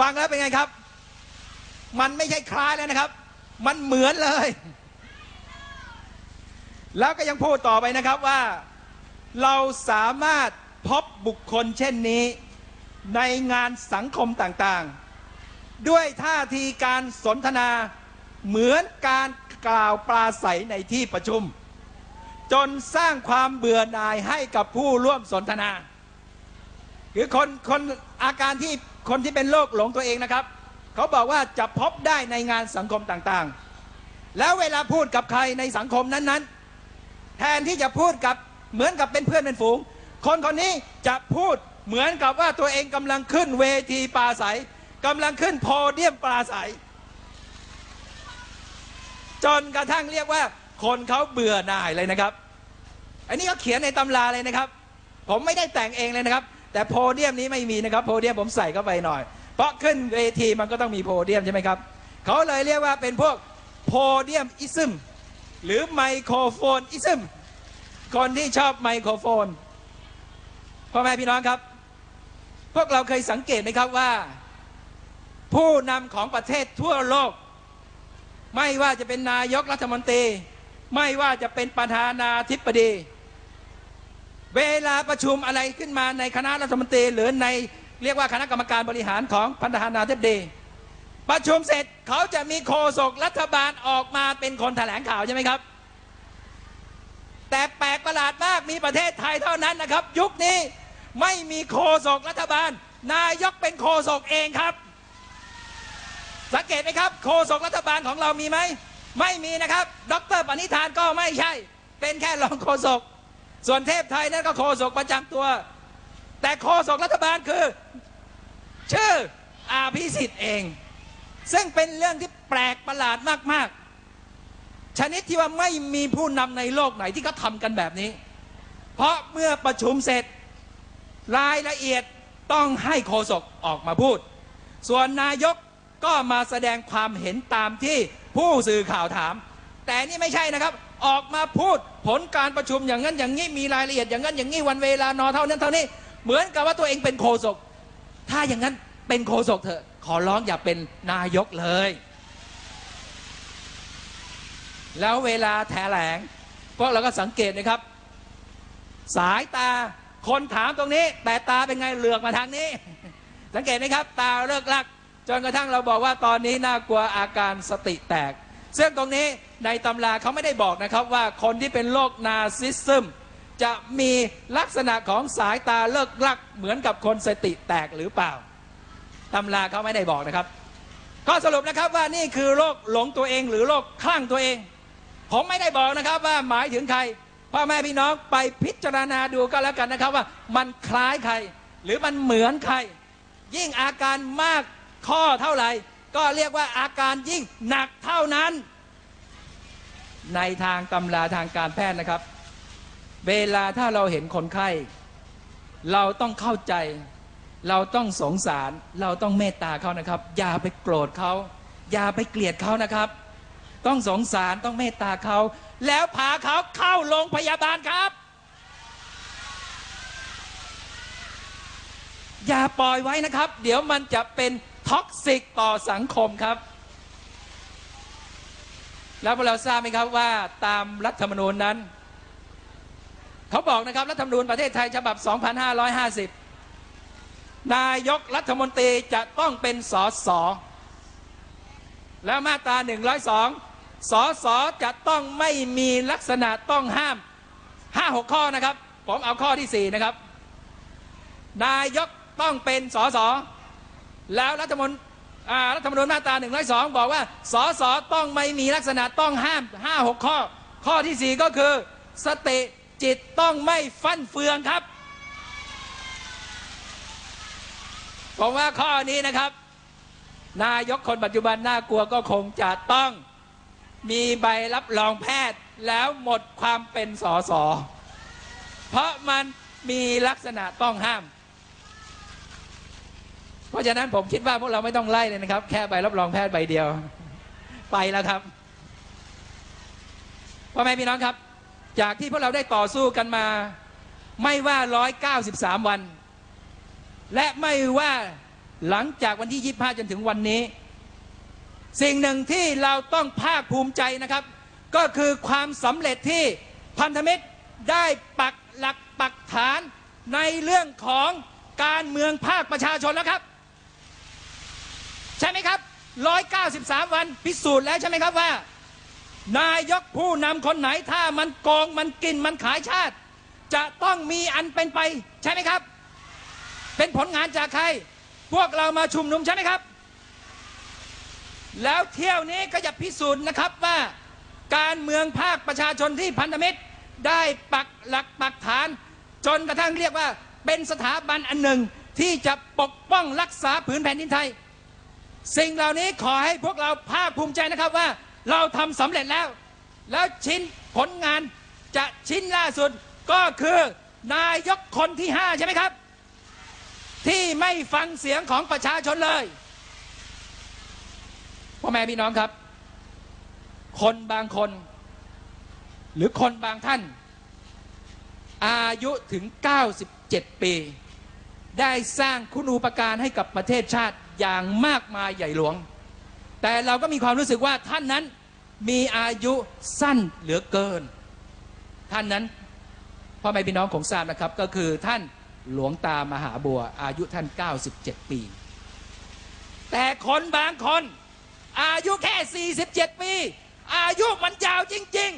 ฟังแล้วเป็นไงครับ มันไม่ใช่คล้ายแล้วนะครับ มันเหมือนเลย แล้วก็ยังพูดต่อไปนะครับว่า เราสามารถพบบุคคลเช่นนี้ ในงานสังคมต่างๆ ด้วยท่าทีการสนทนาเหมือนการกล่าวปราศัยในที่ประชุม จนสร้างความเบื่อหน่ายให้กับผู้ร่วมสนทนาคือคนคนอาการที่ คนที่เป็นโรคหลงตัวเองนะครับ เขาบอกว่าจะพบได้ในงานสังคมต่างๆ แล้วเวลาพูดกับใครในสังคมนั้นๆ แทนที่จะพูดกับเหมือนกับเป็นเพื่อนเป็นฝูง คนคนนี้จะพูดเหมือนกับว่าตัวเองกำลังขึ้นเวทีปราศัยกำลังขึ้นโพเดียมปราศัยจนกระทั่งเรียกว่า คนเขาเบื่อหน่ายเลยนะครับ อันนี้เขาเขียนในตำราเลยนะครับ ผมไม่ได้แต่งเองเลยนะครับ แต่โพเดียมนี้ไม่มีนะครับ โพเดียมผมใส่เข้าไปหน่อย เพราะขึ้นเวทีมันก็ต้องมีโพเดียมใช่ไหมครับ เขาเลยเรียกว่าเป็นพวกโพเดียมอิซึมหรือไมโครโฟนอิซึมคนที่ชอบไมโครโฟนพ่อแม่พี่น้องครับ พวกเราเคยสังเกตไหมครับว่า ผู้นำของประเทศทั่วโลก ไม่ว่าจะเป็นนายกรัฐมนตรี ไม่ว่าจะเป็นประธานาธิบดี เวลาประชุมอะไรขึ้นมาในคณะรัฐมนตรีหรือในเรียกว่าคณะกรรมการบริหารของประธานาธิบดี ประชุมเสร็จเขาจะมีโฆษกรัฐบาลออกมาเป็นคนแถลงข่าวใช่ไหมครับ แต่แปลกประหลาดมากมีประเทศไทยเท่านั้นนะครับ ยุคนี้ไม่มีโฆษกรัฐบาล นายกเป็นโฆษกเองครับ สังเกตไหมครับโฆษกรัฐบาลของเรามีไหมไม่มีนะครับ ดรปณิธานก็ไม่ใช่ เป็นแค่รองโฆษก ส่วนเทพไทยนั่นก็โฆษกประจำตัว แต่โฆษกรัฐบาลคือ ชื่ออาภิสิทธิ์เอง ซึ่งเป็นเรื่องที่แปลกประหลาดมาก ๆ ชนิดที่ว่าไม่มีผู้นำในโลกไหนที่เขาทำกันแบบนี้ เพราะเมื่อประชุมเสร็จรายละเอียดต้องให้โฆษกออกมาพูด ส่วนนายกก็มาแสดงความเห็นตามที่ผู้สื่อข่าวถาม แต่นี่ไม่ใช่นะครับ ออกมาพูดผลการประชุมอย่างนั้นอย่างนี้มีรายละเอียดอย่างนั้นอย่างนี้วันเวลานอเท่านั้นเท่านี้เหมือนกับว่าตัวเองเป็นโฆษกถ้าอย่างนั้นเป็นโฆษกเถอะ ขอร้องอย่าเป็นนายกเลย แล้วเวลาแถลงพวกเราก็สังเกตนะครับ สายตาคนถามตรงนี้ แต่ตาเป็นไงเหลือกมาทางนี้ สังเกตไหมครับ ตาเลิกลัก จนกระทั่งเราบอกว่าตอนนี้น่ากลัวอาการสติแตก ซึ่งตรงนี้ในตำราเขาไม่ได้บอกนะครับว่าคนที่เป็นโรคนาซิซึมจะมีลักษณะของสายตาเลิกลักเหมือนกับคนสติแตกหรือเปล่าตำราเขาไม่ได้บอกนะครับข้อสรุปนะครับว่านี่คือโรคหลงตัวเองหรือโรคคลั่งตัวเอง ผมไม่ได้บอกนะครับว่าหมายถึงใครพ่อแม่พี่น้องไปพิจารณาดูก็แล้วกันนะครับว่ามันคล้ายใคร หรือมันเหมือนใคร ยิ่งอาการมากข้อเท่าไหร่ ก็เรียกว่าอาการยิ่งหนักเท่านั้น ในทางตำราทางการแพทย์นะครับ เวลาถ้าเราเห็นคนไข้ เราต้องเข้าใจ เราต้องสงสาร เราต้องเมตตาเขานะครับ อย่าไปโกรธเขา อย่าไปเกลียดเขานะครับ ต้องสงสารต้องเมตตาเขา แล้วพาเขาเข้าโรงพยาบาลครับ อย่าปล่อยไว้นะครับ เดี๋ยวมันจะเป็น ท็อกซิกต่อสังคมครับ แล้วพวกเราทราบไหมครับว่าตามรัฐธรรมนูญนั้น เขาบอกนะครับรัฐธรรมนูญประเทศไทยฉบับ 2550 นายกรัฐมนตรีจะต้องเป็นสสแล้วมาตรา 102สสจะต้องไม่มีลักษณะต้องห้าม 5-6 ข้อนะครับ ผมเอาข้อที่ 4 นะครับ นายกต้องเป็นสส แล้วรัฐมนอ่ารัฐธรรมนูญมาตรา1นึบอกว่าสสต้องไม่มีลักษณะต้องห้าม 5-6 ข้อ ข้อทีสี่ 4 ก็คือ สติจิตต้องไม่ฟั่นเฟืองครับผมว่าข้อนี้นะครับ นายกคนปัจจุบันน่ากลัวก็คงจะต้องมีใบรับรองแพทย์แล้วหมดความเป็นสอสอเพราะมันมีลักษณะต้องห้าม เพราะฉะนั้นผมคิดว่าพวกเราไม่ต้องไล่เลยนะครับ แค่ใบรับรองแพทย์ใบเดียว ไปแล้วครับพ่อแม่พี่น้องครับ จากที่พวกเราได้ต่อสู้กันมา ไม่ว่า 193 วัน และไม่ว่าหลังจากวันที่ 25 จนถึงวันนี้ สิ่งหนึ่งที่เราต้องภาคภูมิใจนะครับ ก็คือความสำเร็จที่พันธมิตรได้ปักหลักปักฐานในเรื่องของการเมืองภาคประชาชนแล้วครับ ใช่ไหมครับ 193 วันพิสูจน์แล้วใช่ไหมครับว่า นายกผู้นำคนไหนถ้ามันโกงมันกินมันขายชาติ จะต้องมีอันเป็นไปใช่ไหมครับ เป็นผลงานจากใคร พวกเรามาชุมนุมใช่ไหมครับ แล้วเที่ยวนี้ก็จะพิสูจน์นะครับว่า การเมืองภาคประชาชนที่พันธมิตรได้ปักหลักปักฐาน จนกระทั่งเรียกว่าเป็นสถาบันอันหนึ่งที่จะปกป้องรักษาผืนแผ่นดินไทย สิ่งเหล่านี้ขอให้พวกเราภาคภูมิใจนะครับว่าเราทำสำเร็จแล้ว แล้วชิ้นผลงานจะชิ้นล่าสุดก็คือนายกคนที่ห้าใช่ไหมครับ ที่ไม่ฟังเสียงของประชาชนเลยพ่อแม่พี่น้องครับ คนบางคน หรือคนบางท่าน อายุถึง 97 ปี ได้สร้างคุณูปการให้กับประเทศชาติ อย่างมากมายใหญ่หลวง แต่เราก็มีความรู้สึกว่าท่านนั้นมีอายุสั้นเหลือเกิน ท่านนั้นพ่อแม่พี่น้องของทราบนะครับ ก็คือท่านหลวงตามหาบัว อายุท่าน 97 ปี แต่คนบางคน อายุแค่ 47 ปี อายุมันยาวจริง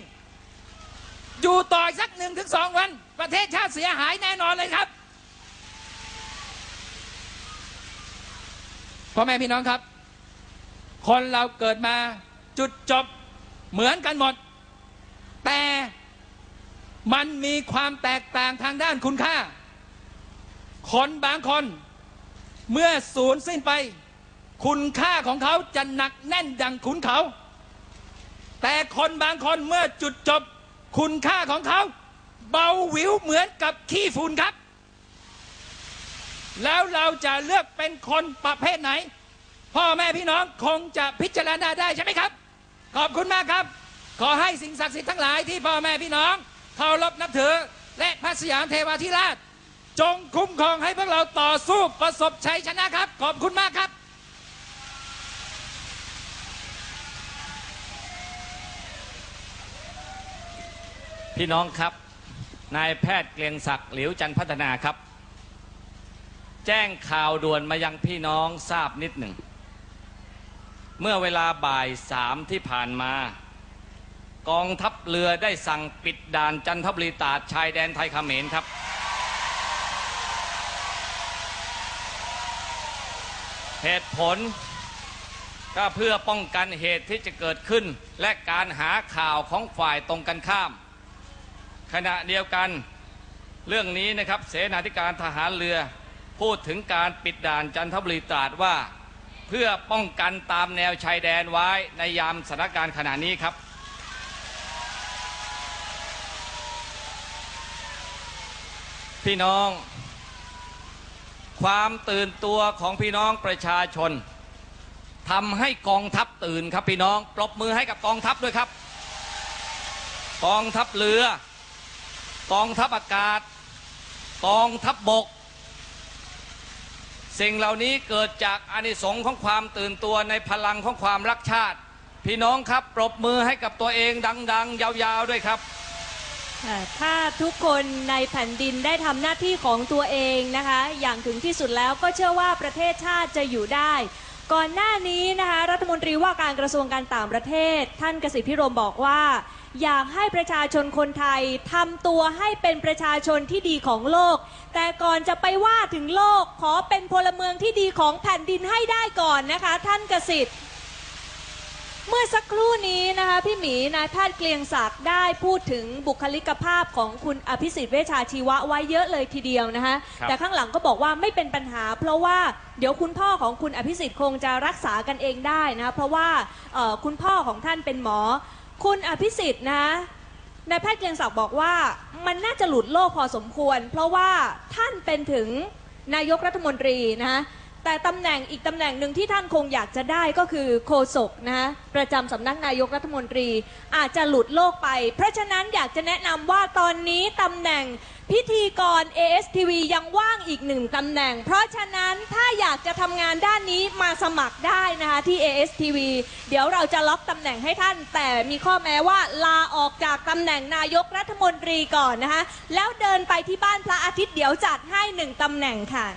ๆ อยู่ต่อสักหนึ่งถึงสองวัน ประเทศชาติเสียหายแน่นอนเลยครับ พ่อแม่พี่น้องครับ คนเราเกิดมาจุดจบเหมือนกันหมด แต่มันมีความแตกต่างทางด้านคุณค่า คนบางคนเมื่อสูญสิ้นไป คุณค่าของเขาจะหนักแน่นดังขุนเขา แต่คนบางคนเมื่อจุดจบ คุณค่าของเขา เบาหวิวเหมือนกับขี้ฝุ่นครับ แล้วเราจะเลือกเป็นคนประเภทไหน พ่อแม่พี่น้องคงจะพิจารณาได้ใช่ไหมครับ ขอบคุณมากครับ ขอให้สิ่งศักดิ์สิทธิ์ทั้งหลายที่พ่อแม่พี่น้องเคารพนับถือ และพระสยามเทวาธิราช จงคุ้มครองให้พวกเราต่อสู้ประสบชัยชนะครับ ขอบคุณมากครับพี่น้องครับ นายแพทย์เกรียงศักดิ์เหลียวจันพัฒนาครับ แจ้งข่าวด่วนมายังพี่น้องทราบนิดหนึ่ง เมื่อเวลาบ่ายสามที่ผ่านมา กองทัพเรือได้สั่งปิดด่านจันทบุรีตาดชายแดนไทยเขมรครับ เหตุผลก็เพื่อป้องกันเหตุที่จะเกิดขึ้น และการหาข่าวของฝ่ายตรงกันข้าม ขณะเดียวกันเรื่องนี้นะครับ เสนาธิการทหารเรือ พูดถึงการปิดด่านจันทบุรีตราดว่า เพื่อป้องกันตามแนวชายแดนไว้ในยามสถานการณ์ขณะนี้ครับ พี่น้อง ความตื่นตัวของพี่น้องประชาชนทำให้กองทัพตื่นครับพี่น้องปรบมือให้กับกองทัพด้วยครับ กองทัพเรือ กองทัพอากาศ กองทัพบบก สิ่งเหล่านี้เกิดจากอานิสงส์ของความตื่นตัวในพลังของความรักชาติ พี่น้องครับปรบมือให้กับตัวเองดัง ๆ ยาวๆด้วยครับ ถ้าทุกคนในแผ่นดินได้ทำหน้าที่ของตัวเองนะคะ อย่างถึงที่สุดแล้วก็เชื่อว่าประเทศชาติจะอยู่ได้ ก่อนหน้านี้นะคะรัฐมนตรีว่าการกระทรวงการต่างประเทศ ท่านกสิทธิพิรมบอกว่า อยากให้ประชาชนคนไทยทำตัวให้เป็นประชาชนที่ดีของโลก แต่ก่อนจะไปว่าถึงโลกขอเป็นพลเมืองที่ดีของแผ่นดินให้ได้ก่อนนะคะ ท่านกสิทธิ์ เมื่อสักครู่นี้นะคะพี่หมีนายแพทย์เกรียงศักดิ์ได้พูดถึงบุคลิกภาพของคุณอภิสิทธิ์เวชชาชีวะไว้เยอะเลยทีเดียวนะคะครับ แต่ข้างหลังก็บอกว่าไม่เป็นปัญหา เพราะว่าเดี๋ยวคุณพ่อของคุณอภิสิทธิ์คงจะรักษากันเองได้นะคะเพราะว่าเอ่อคุณพ่อของท่านเป็นหมอ คุณอภิสิทธิ์นะ นายแพทย์เกรียงศักดิ์บอกว่ามันน่าจะหลุดโลกพอสมควร เพราะว่าท่านเป็นถึงนายกรัฐมนตรีนะคะ แต่ตำแหน่งอีกตำแหน่งหนึ่งที่ท่านคงอยากจะได้ก็คือโฆษกนะคะประจำสำนักนายกรัฐมนตรีอาจจะหลุดโลกไป เพราะฉะนั้นอยากจะแนะนำว่าตอนนี้ตำแหน่งพิธีกร ASTV ยังว่างอีกหนึ่งตำแหน่ง เพราะฉะนั้นถ้าอยากจะทำงานด้านนี้มาสมัครได้นะคะที่ ASTV เดี๋ยวเราจะล็อกตำแหน่งให้ท่าน แต่มีข้อแม้ว่าลาออกจากตำแหน่งนายกรัฐมนตรีก่อนนะคะแล้วเดินไปที่บ้านพระอาทิตย์เดี๋ยวจัดให้หนึ่งตำแหน่งค่ะ